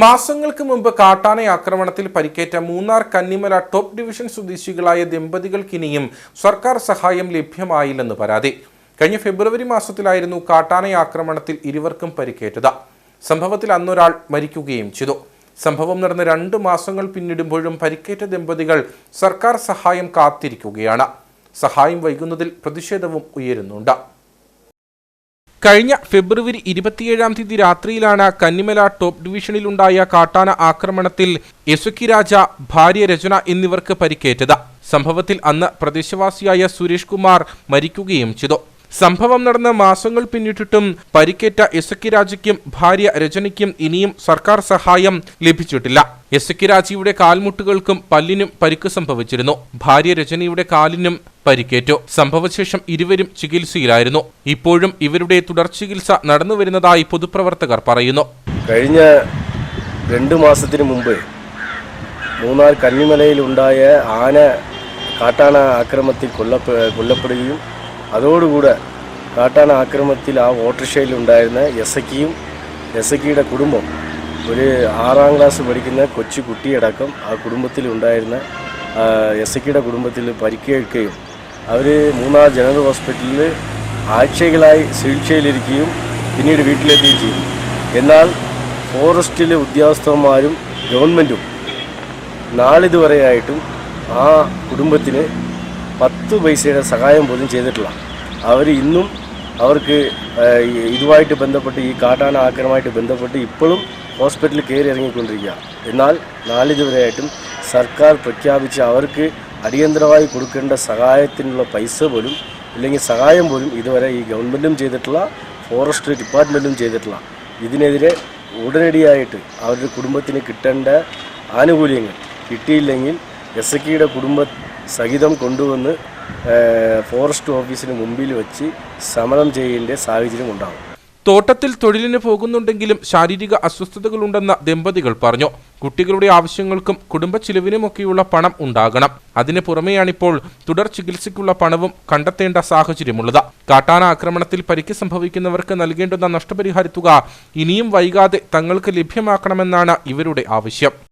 മാസങ്ങൾക്ക് മുമ്പ് കാട്ടാന ആക്രമണത്തിൽ പരിക്കേറ്റ മൂന്നാർ കന്നിമല ടോപ്പ് ഡിവിഷൻ സ്വദേശികളായ ദമ്പതികൾക്കിനിയും സർക്കാർ സഹായം ലഭ്യമായില്ലെന്ന് പരാതി. കഴിഞ്ഞ ഫെബ്രുവരി മാസത്തിലായിരുന്നു കാട്ടാന ആക്രമണത്തിൽ ഇരുവർക്കും പരിക്കേറ്റത്. സംഭവത്തിൽ അന്നൊരാൾ മരിക്കുകയും ചെയ്തു. സംഭവം നടന്ന് രണ്ട് മാസങ്ങൾ പിന്നിടുമ്പോഴും പരിക്കേറ്റ ദമ്പതികൾ സർക്കാർ സഹായം കാത്തിരിക്കുകയാണ്. സഹായം വൈകുന്നതിൽ പ്രതിഷേധവും ഉയരുന്നുണ്ട്. കഴിഞ്ഞ ഫെബ്രുവരി ഇരുപത്തിയേഴാം തീയതി രാത്രിയിലാണ് കന്നിമല ടോപ്പ് ഡിവിഷനിലുണ്ടായ കാട്ടാന ആക്രമണത്തിൽ യസുക്കി രാജ ഭാര്യ രചന എന്നിവർക്ക് പരിക്കേറ്റത്. സംഭവത്തിൽ അന്ന് പ്രദേശവാസിയായ സുരേഷ് കുമാർ മരിക്കുകയും ചെയ്തു. സംഭവം നടന്ന മാസങ്ങൾ പിന്നിട്ടിട്ടും പരിക്കേറ്റ എസക്കി രാജയ്ക്കും ഭാര്യ രചനയ്ക്കും ഇനിയും സർക്കാർ സഹായം ലഭിച്ചിട്ടില്ല. എസക്കി രാജയുടെ കാൽമുട്ടുകൾക്കും പല്ലിനും പരിക്ക് സംഭവിച്ചിരുന്നു. ഭാര്യ രചനയുടെ കാലിനും പരിക്കേറ്റു. സംഭവശേഷം ഇരുവരും ചികിത്സയിലായിരുന്നു. ഇപ്പോഴും ഇവരുടെ തുടർ ചികിത്സ നടന്നുവരുന്നതായി പൊതുപ്രവർത്തകർ പറയുന്നു. കഴിഞ്ഞ രണ്ട് മാസത്തിനു മുമ്പ് മൂന്നാർ കന്നിമലയിലുണ്ടായ ആന കാട്ടാന ആക്രമത്തിൽ കൊല്ലപ്പെ കൊല്ലപ്പെടുകയും അതോടുകൂടെ കാട്ടാന ആക്രമണത്തിൽ ആ ഓട്ടോറിക്ഷയിലുണ്ടായിരുന്ന എസക്കിയും എസക്കിയുടെ കുടുംബം ഒരു ആറാം ക്ലാസ് പഠിക്കുന്ന കൊച്ചു കുട്ടിയടക്കം ആ കുടുംബത്തിലുണ്ടായിരുന്ന എസക്കിയുടെ കുടുംബത്തിൽ പരിക്കേൽക്കുകയും അവർ മൂന്നാർ ജനറൽ ഹോസ്പിറ്റലിൽ ആഴ്ചകളായി ചികിത്സയിലിരിക്കുകയും പിന്നീട് വീട്ടിലെത്തുകയും ചെയ്തു. എന്നാൽ ഫോറസ്റ്റിലെ ഉദ്യോഗസ്ഥന്മാരും ഗവൺമെന്റും നാളിതുവരെയായിട്ടും ആ കുടുംബത്തിന് പത്ത് പൈസയുടെ സഹായം പോലും ചെയ്തിട്ടില്ല. അവർ ഇന്നും അവർക്ക് ഇതുമായിട്ട് ബന്ധപ്പെട്ട് ഈ കാട്ടാന ആക്രമണമായിട്ട് ബന്ധപ്പെട്ട് ഇപ്പോഴും ഹോസ്പിറ്റലിൽ കയറി ഇറങ്ങിക്കൊണ്ടിരിക്കുക. എന്നാൽ നാളിതുവരെയായിട്ടും സർക്കാർ പ്രഖ്യാപിച്ച അവർക്ക് അടിയന്തരമായി കൊടുക്കേണ്ട സഹായത്തിനുള്ള പൈസ പോലും ഇല്ലെങ്കിൽ സഹായം പോലും ഇതുവരെ ഈ ഗവൺമെന്റും ചെയ്തിട്ടുള്ള ഫോറസ്റ്റ് ഡിപ്പാർട്ട്മെന്റും ചെയ്തിട്ടില്ല. ഇതിനെതിരെ ഉടനടിയായിട്ട് അവരുടെ കുടുംബത്തിന് കിട്ടേണ്ട ആനുകൂല്യങ്ങൾ കിട്ടിയില്ലെങ്കിൽ എസ് കുടുംബ സഹിതം കൊണ്ടുവന്ന് ഫോറസ്റ്റ് ഓഫീസിന് മുമ്പിൽ വെച്ച് സമരം ചെയ്യേണ്ട സാഹചര്യം ഉണ്ടാകും. തോട്ടത്തിൽ തൊഴിലിന് പോകുന്നുണ്ടെങ്കിലും ശാരീരിക അസ്വസ്ഥതകളുണ്ടെന്ന ദമ്പതികൾ പറഞ്ഞു. കുട്ടികളുടെ ആവശ്യങ്ങൾക്കും കുടുംബ ചിലവിനുമൊക്കെയുള്ള പണം ഉണ്ടാകണം. അതിന് പുറമെയാണിപ്പോൾ തുടർ ചികിത്സയ്ക്കുള്ള പണവും കണ്ടെത്തേണ്ട സാഹചര്യമുള്ളത്. കാട്ടാന ആക്രമണത്തിൽ പരിക്ക് സംഭവിക്കുന്നവർക്ക് നൽകേണ്ടുന്ന നഷ്ടപരിഹാര തുക ഇനിയും വൈകാതെ തങ്ങൾക്ക് ലഭ്യമാക്കണമെന്നാണ് ഇവരുടെ ആവശ്യം.